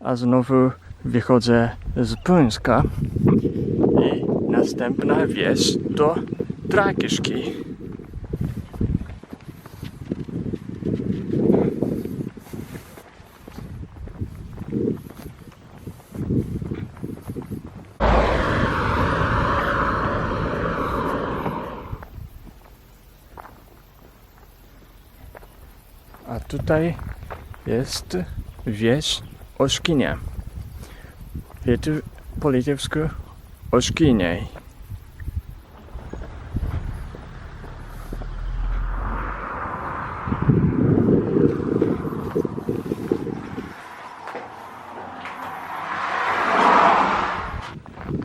a znowu wychodzę z Płyńska i następna wieś to Trakiszki. A tutaj jest wieś Oszkinie. Litu- Po litewsku Oszkiniej.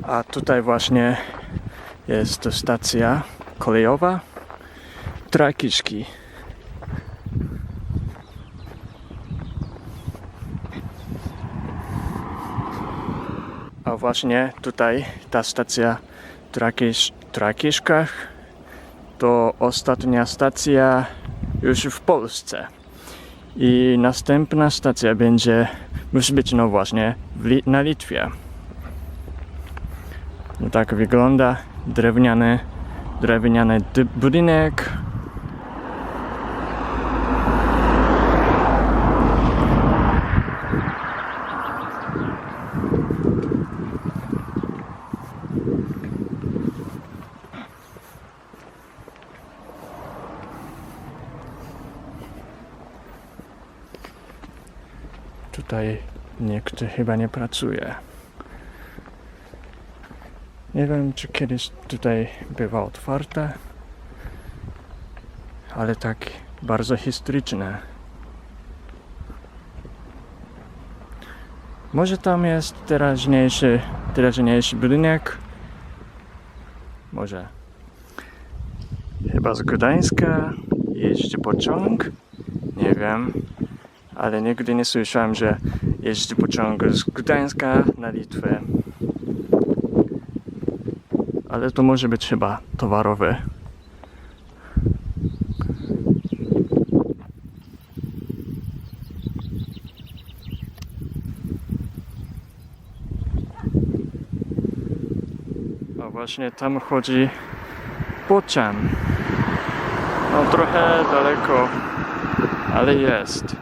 A tutaj właśnie jest stacja kolejowa Trakiszki. A właśnie tutaj ta stacja Trakisz, Trakiszkach to ostatnia stacja już w Polsce. I następna stacja będzie, musi być no właśnie na Litwie. No tak wygląda drewniany, drewniany budynek. Tutaj nikt chyba nie pracuje. Nie wiem, czy kiedyś tutaj bywa otwarte, ale tak bardzo historyczne. Może tam jest teraźniejszy, teraźniejszy budynek? Może. Chyba z Gdańska jeździ pociąg? Nie wiem ale nigdy nie słyszałem, że jeździ pociąg z Gdańska na Litwę. Ale to może być chyba towarowy. A właśnie tam chodzi pociąg. No trochę daleko, ale jest.